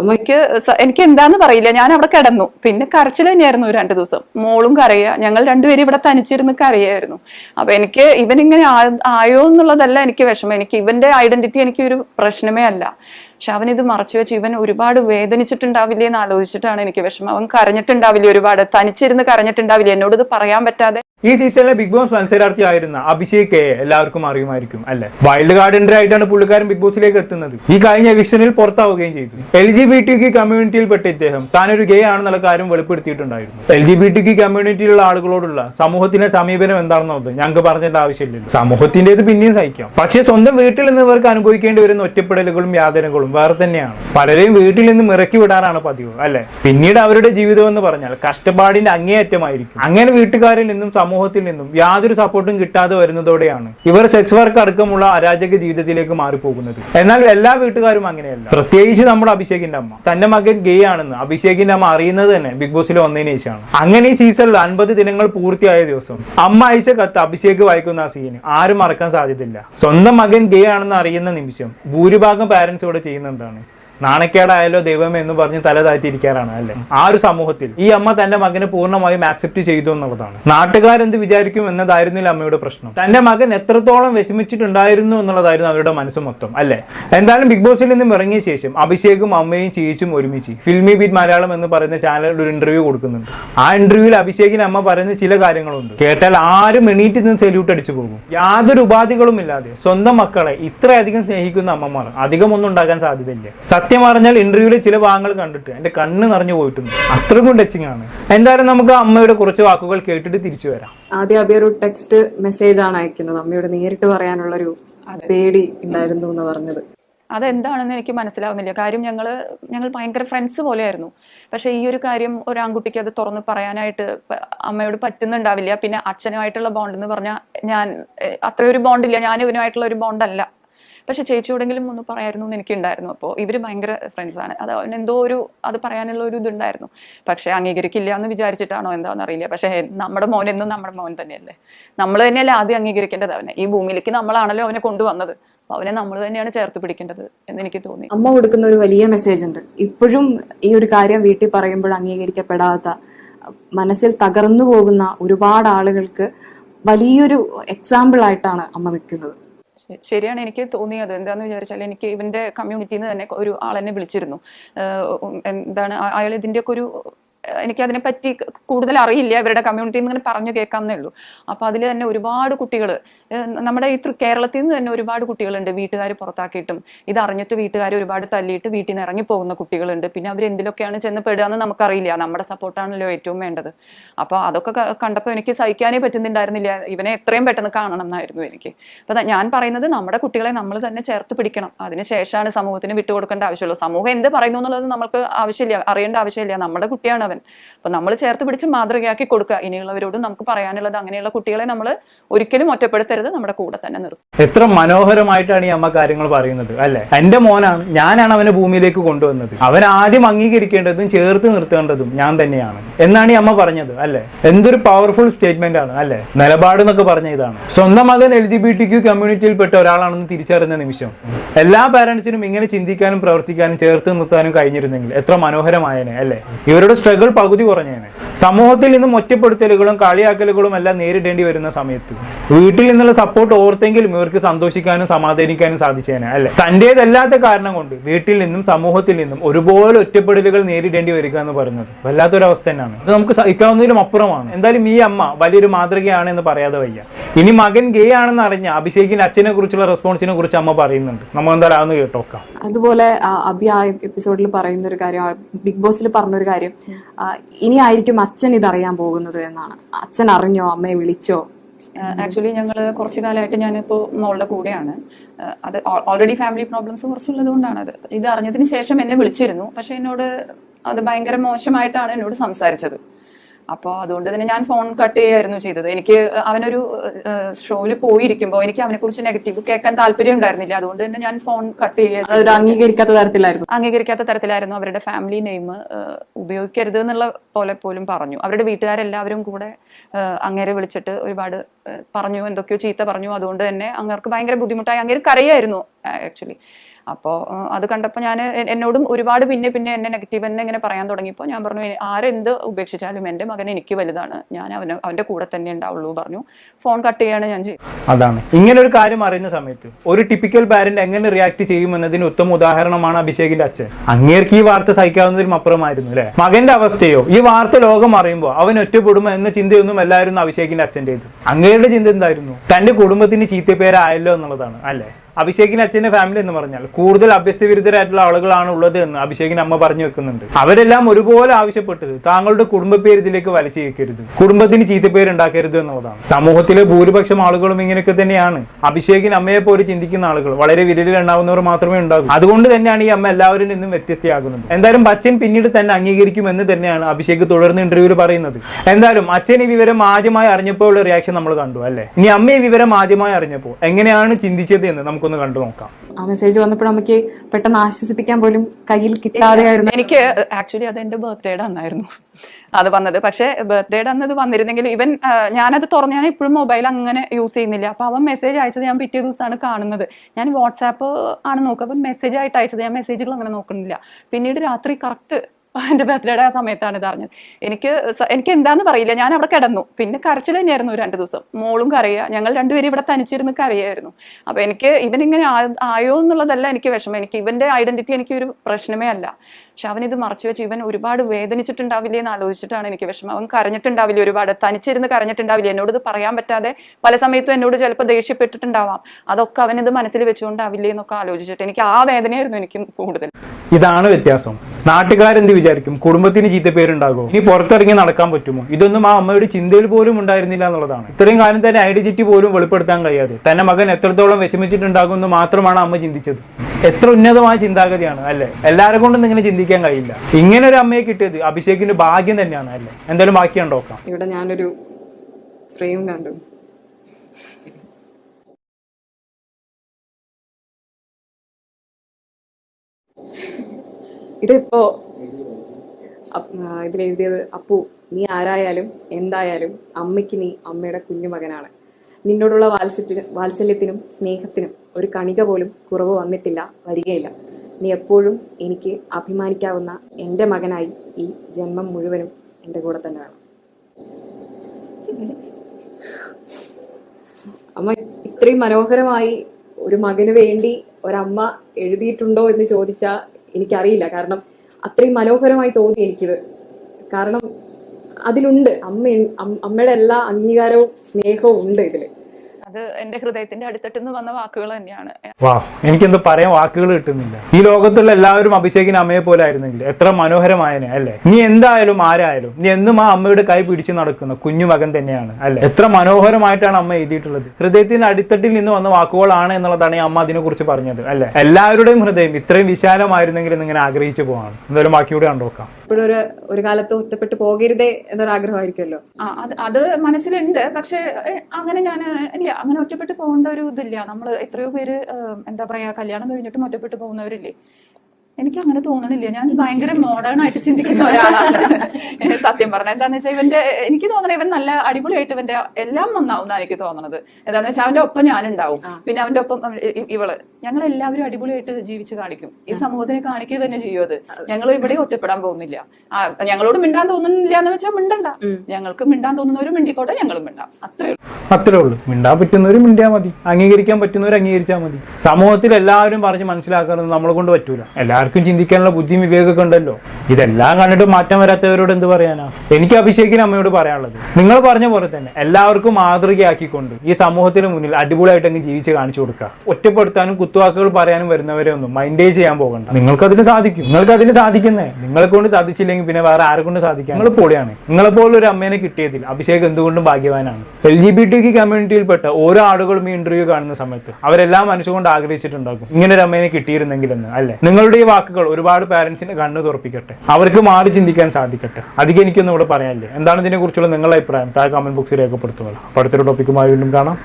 അമ്മയ്ക്ക് എനിക്ക് എന്താന്ന് പറയില്ല. ഞാൻ അവിടെ കിടന്നു. പിന്നെ കരച്ചിൽ തന്നെയായിരുന്നു രണ്ടു ദിവസം. മോളും കരയുക ഞങ്ങൾ രണ്ടുപേരും ഇവിടെ തനിച്ചിരുന്ന് കരയായിരുന്നു. അപ്പൊ എനിക്ക് ഇവൻ ഇങ്ങനെ ആയോ എന്നുള്ളതല്ല എനിക്ക് വിഷമം. എനിക്ക് ഇവന്റെ ഐഡന്റിറ്റി എനിക്ക് ഒരു പ്രശ്നമേ അല്ല. പക്ഷെ അവൻ ഇത് മറച്ചു വെച്ച് ഇവൻ ഒരുപാട് വേദനിച്ചിട്ടുണ്ടാവില്ലേ എന്ന് ആലോചിച്ചിട്ടാണ് എനിക്ക് വിഷമം. അവൻ കരഞ്ഞിട്ടുണ്ടാവില്ല ഒരുപാട്? തനിച്ചിരുന്ന് കരഞ്ഞിട്ടുണ്ടാവില്ല? എന്നോട് ഇത് പറയാൻ പറ്റാതെ ഈ സീസണിലെ ബിഗ് ബോസ് മത്സരാർത്ഥി ആയിരുന്ന അഭിഷേക് കെ എല്ലാവർക്കും അറിയുമായിരിക്കും അല്ലെ? വൈൽഡ് കാർഡ് ആയിട്ടാണ് പുള്ളിക്കാരൻ ബിഗ് ബോസിലേക്ക് എത്തുന്നത്. ഈ കഴിഞ്ഞ എവിക്ഷനിൽ പുറത്താവുകയും ചെയ്തു. L G B T Q കമ്മ്യൂണിറ്റിയിൽപ്പെട്ട ഇദ്ദേഹം താനൊരു ഗേ ആണെന്നുള്ള കാര്യം വെളിപ്പെടുത്തിയിട്ടുണ്ടായിരുന്നു. L G B T Q കമ്മ്യൂണിറ്റിയിലുള്ള ആളുകളോടുള്ള സമൂഹത്തിന്റെ സമീപനം എന്താണെന്നത് ഞങ്ങൾക്ക് പറഞ്ഞിട്ട് ആവശ്യമില്ല സമൂഹത്തിന്റേത് പിന്നെയും സഹിക്കാം. പക്ഷേ സ്വന്തം വീട്ടിൽ നിന്ന് ഇവർക്ക് അനുഭവിക്കേണ്ടി വരുന്ന ഒറ്റപ്പെടലുകളും യാതനകളും വേറെ തന്നെയാണ്. പലരെയും വീട്ടിൽ നിന്ന് ഇറക്കി വിടാറാണ് പതിവ് അല്ലെ? പിന്നീട് അവരുടെ ജീവിതം എന്ന് പറഞ്ഞാൽ കഷ്ടപ്പാടിന്റെ അങ്ങേയറ്റമായിരിക്കും. അങ്ങനെ വീട്ടുകാരിൽ നിന്നും സമൂഹത്തിൽ നിന്നും യാതൊരു സപ്പോർട്ടും കിട്ടാതെ വരുന്നതോടെയാണ് ഇവർ സെക്സ് വർക്ക് അടക്കമുള്ള അരാജക ജീവിതത്തിലേക്ക് മാറിപ്പോകുന്നത്. എന്നാൽ എല്ലാ വീട്ടുകാരും അങ്ങനെയല്ല. പ്രത്യേകിച്ച് നമ്മുടെ അഭിഷേകിന്റെ അമ്മ. തന്റെ മകൻ ഗേ ആണെന്ന് അഭിഷേകിന്റെ അമ്മ അറിയുന്നത് തന്നെ ബിഗ് ബോസിൽ വന്നതിന് ശേഷമാണ്. അങ്ങനെ സീസണിൽ അൻപത് ദിനങ്ങൾ പൂർത്തിയായ ദിവസം അമ്മ അയച്ച കത്ത് അഭിഷേക് വായിക്കുന്ന ആ സീന് ആരും മറക്കാൻ സാധ്യതയില്ല. സ്വന്തം മകൻ ഗേ ആണെന്ന് അറിയുന്ന നിമിഷം ഭൂരിഭാഗം പാരന്റ്സ് ഇവിടെ ചെയ്യുന്നുണ്ടാണ് നാണക്കേടായാലോ ദൈവം എന്ന് പറഞ്ഞ് തല താഴ്ത്തിയിരിക്കാറാണ് അല്ലെ? ആ ഒരു സമൂഹത്തിൽ ഈ അമ്മ തന്റെ മകനെ പൂർണമായും ആക്സെപ്റ്റ് ചെയ്തു എന്നുള്ളതാണ്. നാട്ടുകാരെന്ത് വിചാരിക്കും എന്നതായിരുന്നില്ല അമ്മയുടെ പ്രശ്നം. തന്റെ മകൻ എത്രത്തോളം വിഷമിച്ചിട്ടുണ്ടായിരുന്നു എന്നുള്ളതായിരുന്നു അവരുടെ മനസ്സ് മൊത്തം അല്ലെ? എന്തായാലും ബിഗ് ബോസിൽ നിന്നും ഇറങ്ങിയ ശേഷം അഭിഷേകും അമ്മയും ചേച്ചും ഒരുമിച്ച് ഫിൽമി ബീറ്റ് മലയാളം എന്ന് പറയുന്ന ചാനലിൽ ഒരു ഇന്റർവ്യൂ കൊടുക്കുന്നുണ്ട്. ആ ഇന്റർവ്യൂവിൽ അഭിഷേകിന് അമ്മ പറയുന്ന ചില കാര്യങ്ങളുണ്ട്. കേട്ടാൽ ആരും എണീറ്റ് നിന്ന് സെല്യൂട്ട് അടിച്ചു പോകും. യാതൊരു ഉപാധികളും ഇല്ലാതെ സ്വന്തം മക്കളെ ഇത്രയധികം സ്നേഹിക്കുന്ന അമ്മമാർ അധികമൊന്നും ഉണ്ടാകാൻ സാധ്യതയില്ല. സത്യം പറഞ്ഞാൽ ഇന്റർവ്യൂവിലെ ചില ഭാഗങ്ങൾ കണ്ടിട്ട് എന്റെ കണ്ണ് നിറഞ്ഞു പോയിട്ടുണ്ട്. അത്രക്കും ടച്ചിങ് ആണ്. എന്തായാലും നമുക്ക് അമ്മയുടെ കുറച്ച് വാക്കുകൾ കേട്ടിട്ട് തിരിച്ചു വരാം. ആദ്യം അബിയ ഒരു ടെക്സ്റ്റ് മെസ്സേജ് ആണ് അയക്കുന്നത്. അമ്മയോട് നേരിട്ട് പറയാനുള്ള ഒരു പേടി ഉണ്ടായിരുന്നു എന്ന് പറഞ്ഞത്. അതെന്താണെന്ന് എനിക്ക് മനസ്സിലാവുന്നില്ല. കാര്യം ഞങ്ങൾ ഞങ്ങൾ ഭയങ്കര ഫ്രണ്ട്സ് പോലെയായിരുന്നു. പക്ഷേ ഈ ഒരു കാര്യം ഒരു ആൺകുട്ടിക്ക് അത് തുറന്ന് പറയാനായിട്ട് അമ്മയോട് പറ്റുന്നുണ്ടാവില്ല. പിന്നെ അച്ഛനുമായിട്ടുള്ള ബോണ്ട് എന്ന് പറഞ്ഞാൽ ഞാൻ അത്രയൊരു ബോണ്ടില്ല ഞാൻ ഇവനുമായിട്ടുള്ള ഒരു ബോണ്ടല്ല പക്ഷെ ചേച്ചിയോടെങ്കിലും ഒന്ന് പറയായിരുന്നു എന്ന് എനിക്കുണ്ടായിരുന്നു. അപ്പോൾ ഇവർ ഭയങ്കര ഫ്രണ്ട്സാണ് അത് എന്തോ ഒരു അത് പറയാനുള്ള ഒരു ഇതുണ്ടായിരുന്നു. പക്ഷെ അംഗീകരിക്കില്ല എന്ന് വിചാരിച്ചിട്ടാണോ എന്താണെന്ന് അറിയില്ല. പക്ഷെ നമ്മുടെ മോൻ എന്നും നമ്മുടെ മോൻ തന്നെയല്ലേ. നമ്മൾ തന്നെയല്ലേ ആദ്യം അംഗീകരിക്കേണ്ടത് അവനെ. ഈ ഭൂമിയിലേക്ക് നമ്മളാണല്ലോ അവനെ കൊണ്ടുവന്നത്. അവനെ നമ്മൾ തന്നെയാണ് ചേർത്ത് പിടിക്കേണ്ടത് എന്ന് എനിക്ക് തോന്നി. അമ്മ കൊടുക്കുന്ന ഒരു വലിയ മെസ്സേജ് ഉണ്ട്. ഇപ്പോഴും ഈ ഒരു കാര്യം വീട്ടിൽ പറയുമ്പോൾ അംഗീകരിക്കപ്പെടാത്ത മനസ്സിൽ തകർന്നു പോകുന്ന ഒരുപാട് ആളുകൾക്ക് വലിയൊരു എക്സാമ്പിൾ ആയിട്ടാണ് അമ്മ നിൽക്കുന്നത് ശരിയാണ് എനിക്ക് തോന്നിയത്. എന്താന്ന് വിചാരിച്ചാൽ എനിക്ക് ഇവന്റെ കമ്മ്യൂണിറ്റിയിൽ നിന്ന് തന്നെ ഒരു ആളെന്നെ വിളിച്ചിരുന്നു. എന്താണ് അയാൾ ഇതിന്റെ ഒക്കെ ഒരു എനിക്ക് അതിനെപ്പറ്റി ക- കൂടുതൽ അറിയില്ല ഇവരുടെ കമ്മ്യൂണിറ്റിയിൽ നിന്ന് ഇങ്ങനെ പറഞ്ഞു കേൾക്കാമെന്നേ ഉള്ളൂ. അപ്പൊ അതിൽ തന്നെ ഒരുപാട് കുട്ടികൾ നമ്മുടെ ഈ കേരളത്തിൽ നിന്ന് തന്നെ ഒരുപാട് കുട്ടികളുണ്ട് വീട്ടുകാർ പുറത്താക്കിയിട്ടും. ഇത് അറിഞ്ഞിട്ട് വീട്ടുകാർ ഒരുപാട് തല്ലിയിട്ട് വീട്ടിൽ നിന്ന് ഇറങ്ങി പോകുന്ന കുട്ടികളുണ്ട്. പിന്നെ അവർ എന്തിലൊക്കെയാണ് ചെന്ന് പെടുക എന്ന് നമുക്കറിയില്ല. നമ്മുടെ സപ്പോർട്ടാണല്ലോ ഏറ്റവും വേണ്ടത്. അപ്പോൾ അതൊക്കെ കണ്ടപ്പോൾ എനിക്ക് സഹിക്കാനേ പറ്റുന്നുണ്ടായിരുന്നില്ല. ഇവനെ എത്രയും പെട്ടെന്ന് കാണണം എന്നായിരുന്നു എനിക്ക്. അപ്പൊ ഞാൻ പറയുന്നത് നമ്മുടെ കുട്ടികളെ നമ്മൾ തന്നെ ചേർത്ത് പിടിക്കണം. അതിനുശേഷമാണ് സമൂഹത്തിന് വിട്ടുകൊടുക്കേണ്ട ആവശ്യമുള്ളൂ. സമൂഹം എന്ത് പറയുന്നു എന്നുള്ളത് നമുക്ക് ആവശ്യമില്ല അറിയേണ്ട ആവശ്യമില്ല. നമ്മുടെ കുട്ടിയാണ് അവൻ. അപ്പൊ നമ്മൾ ചേർത്ത് പിടിച്ച് മാതൃകയാക്കി കൊടുക്കുക. ഇനിയുള്ളവരോടും നമുക്ക് പറയാനുള്ളത് അങ്ങനെയുള്ള കുട്ടികളെ നമ്മൾ ഒരിക്കലും ഒറ്റപ്പെടുത്തരുത്. നമ്മുടെ കൂടെ തന്നെ നിർത്തും. എത്ര മനോഹരമായിട്ടാണ് ഈ അമ്മ കാര്യങ്ങൾ പറയുന്നത് അല്ലെ? എന്റെ മോനാണ് ഞാനാണ് അവനെ ഭൂമിയിലേക്ക് കൊണ്ടുവന്നത്. അവൻ ആദ്യം അംഗീകരിക്കേണ്ടതും ചേർത്ത് നിർത്തേണ്ടതും ഞാൻ തന്നെയാണ്. എന്നാണ് ഈ അമ്മ പറഞ്ഞത് അല്ലെ? എന്തൊരു പവർഫുൾ സ്റ്റേറ്റ്മെന്റ് ആണ് അല്ലെ? നിലപാട് എന്നൊക്കെ പറഞ്ഞ ഇതാണ്. സ്വന്തം മകൻ L G B T Q കമ്മ്യൂണിറ്റിയിൽപ്പെട്ട ഒരാളാണെന്ന് തിരിച്ചറിഞ്ഞ നിമിഷം എല്ലാ പാരന്റ്സിനും ഇങ്ങനെ ചിന്തിക്കാനും പ്രവർത്തിക്കാനും ചേർത്ത് നിർത്താനും കഴിഞ്ഞിരുന്നെങ്കിൽ എത്ര മനോഹരമായേനെ അല്ലെ? ഇവരുടെ സ്ട്രഗിൾ പകുതി കുറഞ്ഞേനെ. സമൂഹത്തിൽ നിന്നും ഒറ്റപ്പെടുത്തലുകളും കളിയാക്കലുകളും എല്ലാം നേരിടേണ്ടി വരുന്ന സമയത്ത് വീട്ടിൽ നിന്നുള്ള സപ്പോർട്ട് ഓർത്തെങ്കിലും ഇവർക്ക് സന്തോഷിക്കാനും സമാധാനിക്കാനും സാധിച്ചേനെ അല്ലെ? തന്റേതല്ലാത്ത കാരണം കൊണ്ട് വീട്ടിൽ നിന്നും സമൂഹത്തിൽ നിന്നും ഒരുപോലെ ഒറ്റപ്പെടലുകൾ നേരിടേണ്ടി വരിക എന്ന് പറയുന്നത് വല്ലാത്തൊരവസ്ഥ തന്നെയാണ്. ഇത് നമുക്ക് സഹിക്കാവുന്നതിലും അപ്പുറമാണ്. എന്തായാലും ഈ അമ്മ വലിയൊരു മാതൃകയാണ് എന്ന് പറയാതെ വയ്യ. ഇനി മകൻ ഗേ ആണെന്ന് അറിഞ്ഞ അഭിഷേകിന്റെ അച്ഛനെ കുറിച്ചുള്ള റെസ്പോൺസിനെ കുറിച്ച് അമ്മ പറയുന്നുണ്ട്. നമ്മൾ എന്തായാലും കേട്ടോക്കാം. അതുപോലെ അഭി ആ എപ്പിസോഡിൽ പറയുന്ന ഒരു കാര്യം ബിഗ് ബോസിൽ പറഞ്ഞൊരു കാര്യം ഇനി ആയിരിക്കും അച്ഛൻ ഇതറിയാൻ പോകുന്നത് എന്നാണ്. അച്ഛൻ അറിഞ്ഞോ അമ്മയെ വിളിച്ചോ? ആക്ച്വലി ഞങ്ങൾ കുറച്ചു കാലമായിട്ട് ഞാനിപ്പോൾ മോളുടെ കൂടെയാണ്. അത് ഓൾറെഡി ഫാമിലി പ്രോബ്ലംസ് കുറച്ചുള്ളത് കൊണ്ടാണ് അത്. ഇത് അറിഞ്ഞതിന് ശേഷം എന്നെ വിളിച്ചിരുന്നു. പക്ഷെ എന്നോട് അത് ഭയങ്കര മോശമായിട്ടാണ് എന്നോട് സംസാരിച്ചത്. അപ്പോൾ അതുകൊണ്ട് തന്നെ ഞാൻ ഫോൺ കട്ട് ചെയ്യായിരുന്നു ചെയ്തത്. എനിക്ക് അവനൊരു ഷോയിൽ പോയിരിക്കുമ്പോൾ എനിക്ക് അവനെ കുറിച്ച് നെഗറ്റീവ് കേൾക്കാൻ താല്പര്യം ഉണ്ടായിരുന്നില്ല. അതുകൊണ്ട് തന്നെ ഞാൻ ഫോൺ കട്ട് ചെയ്യുക അംഗീകരിക്കാത്ത തരത്തിലായിരുന്നു. അംഗീകരിക്കാത്ത തരത്തിലായിരുന്നു അവരുടെ ഫാമിലി നെയിം ഉപയോഗിക്കരുത് എന്നുള്ള പോലെ പോലും പറഞ്ഞു. അവരുടെ വീട്ടുകാരെല്ലാവരും കൂടെ അങ്ങേരെ വിളിച്ചിട്ട് ഒരുപാട് പറഞ്ഞു എന്തൊക്കെയോ ചീത്ത പറഞ്ഞു. അതുകൊണ്ട് തന്നെ അങ്ങേർക്ക് ഭയങ്കര ബുദ്ധിമുട്ടായി. അങ്ങേര് കരയായിരുന്നു ആക്ച്വലി അപ്പോൾ അത് കണ്ടപ്പോൾ ഞാൻ എന്നോടും ഒരുപാട് പിന്നെ പിന്നെ എന്നെ നെഗറ്റീവ് എന്ന് ഇങ്ങനെ പറയാൻ തുടങ്ങിയപ്പോൾ ഞാൻ പറഞ്ഞു ആരെന്ത് ഉപേക്ഷിച്ചാലും എന്റെ മകൻ എനിക്ക് വലുതാണ്. ഞാൻ അവന് അവന്റെ കൂടെ തന്നെ ഉണ്ടാവുള്ളൂ പറഞ്ഞു. ഫോൺ കട്ട് ചെയ്യാണ് ഞാൻ ചെയ്യും അതാണ്. ഇങ്ങനെ ഒരു കാര്യം അറിയുന്ന സമയത്ത് ഒരു ടിപ്പിക്കൽ പാരന്റ് എങ്ങനെ റിയാക്ട് ചെയ്യും ചെയ്യുമെന്നതിന് ഉത്തമ ഉദാഹരണമാണ് അഭിഷേകിന്റെ അച്ഛൻ. അങ്ങേർക്ക് ഈ വാർത്ത സഹിക്കാവുന്നതിലും അപ്പുറമായിരുന്നു അല്ലെ മകന്റെ അവസ്ഥയോ? ഈ വാർത്ത ലോകം അറിയുമ്പോൾ അവൻ ഒറ്റപ്പെടുമോ എന്ന ചിന്തയൊന്നും അല്ലായിരുന്നു അഭിഷേകിന്റെ അച്ഛന്റെത് അങ്ങേരുടെ ചിന്ത എന്തായിരുന്നു? തന്റെ കുടുംബത്തിന് ചീത്തപ്പേരായല്ലോ എന്നുള്ളതാണ് അല്ലെ? അഭിഷേകിന്റെ അച്ഛന്റെ ഫാമിലി എന്ന് പറഞ്ഞാൽ കൂടുതൽ അഭ്യസ്ത വിരുദ്ധരായിട്ടുള്ള ആളുകളാണ് ഉള്ളത് എന്ന് അഭിഷേകിന് അമ്മ പറഞ്ഞു വെക്കുന്നുണ്ട്. അവരെല്ലാം ഒരുപോലെ ആവശ്യപ്പെട്ടത് താങ്കളുടെ കുടുംബപ്പേര് ഇതിലേക്ക് വലിച്ചു വെക്കരുത് കുടുംബത്തിന് ചീത്തപ്പേര് ഉണ്ടാക്കരുത് എന്നുള്ളതാണ്. സമൂഹത്തിലെ ഭൂരിപക്ഷം ആളുകളും ഇങ്ങനെയൊക്കെ തന്നെയാണ്. അഭിഷേകിന് അമ്മയെ പോലെ ചിന്തിക്കുന്ന ആളുകൾ വളരെ വിരലിൽ ഉണ്ടാവുന്നവർ മാത്രമേ ഉണ്ടാകൂ. അതുകൊണ്ട് തന്നെയാണ് ഈ അമ്മ എല്ലാവരിൽ നിന്നും വ്യത്യസ്തയാകുന്നത്. എന്തായാലും ബച്ചൻ പിന്നീട് തന്നെ അംഗീകരിക്കും എന്ന് തന്നെയാണ് അഭിഷേക് തുടർന്ന് ഇന്റർവ്യൂവിൽ പറയുന്നത്. എന്തായാലും അച്ഛൻ ഈ വിവരം ആദ്യമായി അറിഞ്ഞപ്പോൾ ഉള്ള റിയാക്ഷൻ നമ്മൾ കണ്ടു അല്ലേ? ഇനി അമ്മ ഈ വിവരം ആദ്യമായി അറിഞ്ഞപ്പോൾ എങ്ങനെയാണ് ചിന്തിച്ചത് എന്ന് നമുക്കൊന്ന് കണ്ടു നോക്കാം. ആ മെസ്സേജ് വന്നപ്പോൾ നമുക്ക് പെട്ടെന്ന് ആശ്വസിപ്പിക്കാൻ പോലും കയ്യിൽ കിട്ടാതെയായിരുന്നു എനിക്ക് ആക്ച്വലി അത് എന്റെ ബർത്ത്ഡേയുടെ അന്നായിരുന്നു. അത് വന്നത്. പക്ഷേ ബർത്ത്ഡേയുടെ അന്ന് ഇത് വന്നിരുന്നെങ്കിൽ ഇവൻ ഞാനത് തുറന്ന് ഞാൻ ഇപ്പോഴും മൊബൈൽ അങ്ങനെ യൂസ് ചെയ്യുന്നില്ല. അപ്പൊ അവൻ മെസ്സേജ് അയച്ചത് ഞാൻ പിറ്റേ ദിവസമാണ് കാണുന്നത്. ഞാൻ വാട്സാപ്പ് ആണ് നോക്കുക. അപ്പം മെസ്സേജ് ആയിട്ട് അയച്ചത്. ഞാൻ മെസ്സേജുകൾ അങ്ങനെ നോക്കുന്നില്ല. പിന്നീട് രാത്രി കറക്റ്റ് എന്റെ ബർത്ത്ഡേയുടെ ആ സമയത്താണ് ഇത് അറിഞ്ഞത്. എനിക്ക് എനിക്ക് എന്താന്ന് പറയില്ല. ഞാൻ അവിടെ കിടന്നു. പിന്നെ കരച്ചിൽ തന്നെയായിരുന്നു രണ്ട് ദിവസം. മോളും കരയുക ഞങ്ങൾ രണ്ടുപേരും ഇവിടെ തനിച്ചിരുന്ന് കരയായിരുന്നു. അപ്പോൾ എനിക്ക് ഇവനിങ്ങനെ ആയോ എന്നുള്ളതല്ല എനിക്ക് വിഷമം. എനിക്ക് ഇവന്റെ ഐഡന്റിറ്റി എനിക്ക് ഒരു പ്രശ്നമേ അല്ല. പക്ഷെ അവൻ ഇത് മറച്ചു വെച്ച് ഇവൻ ഒരുപാട് വേദനിച്ചിട്ടുണ്ടാവില്ലേ എന്ന് ആലോചിച്ചിട്ടാണ് എനിക്ക് വിഷമം. അവൻ കരഞ്ഞിട്ടുണ്ടാവില്ല ഒരുപാട്? തനിച്ചിരുന്ന് കരഞ്ഞിട്ടുണ്ടാവില്ല? എന്നോട് ഇത് പറയാൻ പറ്റാതെ പല സമയത്തും എന്നോട് ചിലപ്പോൾ ദേഷ്യപ്പെട്ടിട്ടുണ്ടാവാം. അതൊക്കെ അവൻ ഇത് മനസ്സിൽ വെച്ചുകൊണ്ടാവില്ലേ എന്നൊക്കെ ആലോചിച്ചിട്ട് എനിക്ക് ആ വേദനയായിരുന്നു എനിക്ക് കൂടുതൽ. ഇതാണ് വ്യത്യാസം. നാട്ടുകാരെന്ത് വിചാരിക്കും? കുടുംബത്തിന് ചീത്തപ്പേരുണ്ടാകുമോ? ഇനി പുറത്തിറങ്ങി നടക്കാൻ പറ്റുമോ? ഇതൊന്നും ആ അമ്മയുടെ ചിന്തയിൽ പോലും ഉണ്ടായിരുന്നില്ല എന്നുള്ളതാണ്. ഇത്രയും കാലം തന്നെ ഐഡന്റിറ്റി പോലും വെളിപ്പെടുത്താൻ കഴിയാതെ. തന്റെ മകൻ എത്രത്തോളം വിഷമിച്ചിട്ടുണ്ടാകും എന്ന് മാത്രമാണ് അമ്മ ചിന്തിച്ചത്. എത്ര ഉന്നതമായ ചിന്താഗതിയാണ് അല്ലെ? എല്ലാവരെ കൊണ്ടും ഇങ്ങനെ ചിന്തിക്കാൻ കഴിയില്ല. ഇങ്ങനെ ഒരു അമ്മയെ കിട്ടിയത് അഭിഷേകിന്റെ ഭാഗ്യം തന്നെയാണ് അല്ലെ? എന്തായാലും ബാക്കിയാണ് നോക്കാം. ഇവിടെ ഞാനൊരു ഫ്രെയിം കണ്ടു. ഇതിപ്പോ ഇതിലെഴുതിയത് അപ്പു നീ ആരായാലും എന്തായാലും അമ്മയ്ക്ക് നീ അമ്മയുടെ കുഞ്ഞുമകനാണ് നിന്നോടുള്ള വാത്സല്യത്തിന് വാത്സല്യത്തിനും സ്നേഹത്തിനും ഒരു കണിക പോലും കുറവ് വന്നിട്ടില്ല വരികയില്ല. നീ എപ്പോഴും എനിക്ക് അഭിമാനിക്കാവുന്ന എന്റെ മകനായി ഈ ജന്മം മുഴുവനും എന്റെ കൂടെ തന്നെ വേണം. അമ്മ ഇത്രയും മനോഹരമായി ഒരു മകന് വേണ്ടി ഒരമ്മ എഴുതിയിട്ടുണ്ടോ എന്ന് ചോദിച്ചാൽ എനിക്കറിയില്ല. കാരണം അത്രയും മനോഹരമായി തോന്നി എനിക്കിത്. കാരണം അതിലുണ്ട്. അമ്മ അമ്മയുടെ എല്ലാ അംഗീകാരവും സ്നേഹവും ഉണ്ട് ഇതിൽ. എന്റെ ഹൃദയത്തിന്റെ അടിത്തട്ടിൽ നിന്ന് വന്ന വാക്കുകൾ തന്നെയാണ്. വാ എനിക്കെന്ത് പറയാൻ വാക്കുകൾ കിട്ടുന്നില്ല. ഈ ലോകത്തുള്ള എല്ലാവരും അഭിഷേകിന് അമ്മയെ പോലെ ആയിരുന്നെങ്കിൽ. എത്ര മനോഹരമായനെ അല്ലേ? നീ എന്തായാലും ആരായാലും നീ എന്നും ആ അമ്മയുടെ കൈ പിടിച്ചു നടക്കുന്ന കുഞ്ഞു മകൻ തന്നെയാണ് അല്ലെ? എത്ര മനോഹരമായിട്ടാണ് അമ്മ എഴുതിയിട്ടുള്ളത്. ഹൃദയത്തിന്റെ അടിത്തട്ടിൽ നിന്ന് വന്ന വാക്കുകളാണ് എന്നുള്ളതാണ് ഈ അമ്മ അതിനെ കുറിച്ച് പറഞ്ഞത് അല്ലെ? എല്ലാവരുടെയും ഹൃദയം ഇത്രയും വിശാലമായിരുന്നെങ്കിൽ എന്നിങ്ങനെ ആഗ്രഹിച്ചു പോവാണ്. എന്തായാലും ബാക്കിയൂടെ കണ്ടോക്കാം ഇപ്പോഴും ഒരു ഒരു കാലത്ത് ഒറ്റപ്പെട്ടു പോകരുതേ എന്നൊരു ആഗ്രഹമായിരിക്കുമല്ലോ അത് മനസ്സിലുണ്ട്. പക്ഷെ അങ്ങനെ ഞാൻ ഇല്ല അങ്ങനെ ഒറ്റപ്പെട്ടു പോകേണ്ട ഒരു ഇതില്ല. നമ്മൾ എത്രയോ പേര് എന്താ പറയാ കല്യാണം കഴിഞ്ഞിട്ടും ഒറ്റപ്പെട്ടു പോകുന്നവരില്ലേ? എനിക്ക് അങ്ങനെ തോന്നണില്ല. ഞാൻ ഭയങ്കര മോഡേൺ ആയിട്ട് ചിന്തിക്കുന്ന ഒരാളാണ്. സത്യം പറഞ്ഞ. എന്താന്ന് വെച്ചാൽ ഇവന്റെ എനിക്ക് തോന്നണ ഇവൻ നല്ല അടിപൊളിയായിട്ട് ഇവന്റെ എല്ലാം നന്നാവുന്ന എനിക്ക് തോന്നണത്. എന്താന്ന് വെച്ചാൽ അവന്റെ ഒപ്പം ഞാനുണ്ടാവും. പിന്നെ അവന്റെ ഒപ്പം ഇവൾ. ഞങ്ങൾ എല്ലാവരും അടിപൊളിയായിട്ട് ജീവിച്ചു കാണിക്കും. ഈ സമൂഹത്തിനെ കാണിക്കുക തന്നെ ചെയ്യും അത്. ഞങ്ങൾ ഇവിടെ ഒറ്റപ്പെടാൻ പോകുന്നില്ല. ആ, ഞങ്ങളോട് മിണ്ടാൻ തോന്നുന്നില്ല എന്ന് വെച്ചാൽ മിണ്ടണ്ട ഞങ്ങൾക്ക് മിണ്ടാൻ തോന്നുന്നവരും മിണ്ടിക്കോട്ടെ ഞങ്ങളും മിണ്ടാം. അത്രേ ഉള്ളൂ. അത്രേ ഉള്ളൂ. മിണ്ടാൻ പറ്റുന്നവരും മിണ്ടിയാൽ മതി. അംഗീകരിക്കാൻ പറ്റുന്നവർ അംഗീകരിച്ചാൽ മതി. സമൂഹത്തിൽ എല്ലാവരും പറഞ്ഞ് മനസ്സിലാക്കാനൊന്നും നമ്മളെ കൊണ്ട് പറ്റൂല. എല്ലാവർക്കും ചിന്തിക്കാനുള്ള ബുദ്ധിയും വിവേകമൊക്കെ ഉണ്ടല്ലോ. ഇതെല്ലാം കണ്ടിട്ട് മാറ്റം വരാത്തവരോട് എന്ത് പറയാനാ? എനിക്ക് അഭിഷേകിന് അമ്മയോട് പറയാനുള്ളത്. നിങ്ങൾ പറഞ്ഞ പോലെ തന്നെ എല്ലാവർക്കും മാതൃകയാക്കിക്കൊണ്ട് ഈ സമൂഹത്തിന് മുന്നിൽ അടിപൊളിയായിട്ട് അങ്ങ് ജീവിച്ച് കാണിച്ചു കൊടുക്കുക. ഒറ്റപ്പെടുത്താനും കുത്തുവാക്കുകൾ പറയാനും വരുന്നവരെ ഒന്നും മൈൻഡേ ചെയ്യാൻ പോകണ്ട. നിങ്ങൾക്ക് അതിന് സാധിക്കും. നിങ്ങൾക്ക് അതിന് സാധിക്കുന്നേ. നിങ്ങളെ കൊണ്ട് സാധിച്ചില്ലെങ്കിൽ പിന്നെ വേറെ ആരെ കൊണ്ട് സാധിക്കാം നിങ്ങൾ പൊളിയാണ്. നിങ്ങളെ പോലെ ഒരു അമ്മേനെ കിട്ടിയതിൽ അഭിഷേക് എന്തുകൊണ്ടും ഭാഗ്യവാനാണ്. എൽ ജി ബി ടി കമ്മ്യൂണിറ്റിയിൽപ്പെട്ട ഓരോ ആളുകളും ഈ ഇന്റർവ്യൂ കാണുന്ന സമയത്ത് അവരെല്ലാം മനസ്സുകൊണ്ട് ആഗ്രഹിച്ചിട്ടുണ്ടാകും. ഇങ്ങനെ ഒരു അമ്മേനെ കിട്ടിയിരുന്നെങ്കിലെന്ന് അല്ലെ? നിങ്ങളുടെ ഈ വാക്കുകൾ ഒരുപാട് പാരന്റ്സിന്റെ കണ്ണ് തുറപ്പിക്കട്ടെ. അവർക്ക് മാറി ചിന്തിക്കാൻ സാധിക്കട്ടെ. അധികം എനിക്കൊന്നും ഇവിടെ പറയാനില്ലേ? എന്താണ് ഇതിനെ കുറിച്ചുള്ള നിങ്ങളുടെ അഭിപ്രായം? താഴെ കമന്റ് ബോക്സിൽ രേഖപ്പെടുത്തുക. അപ്പോൾ അടുത്തൊരു ടോപ്പിക്കുമായി വീണ്ടും കാണാം.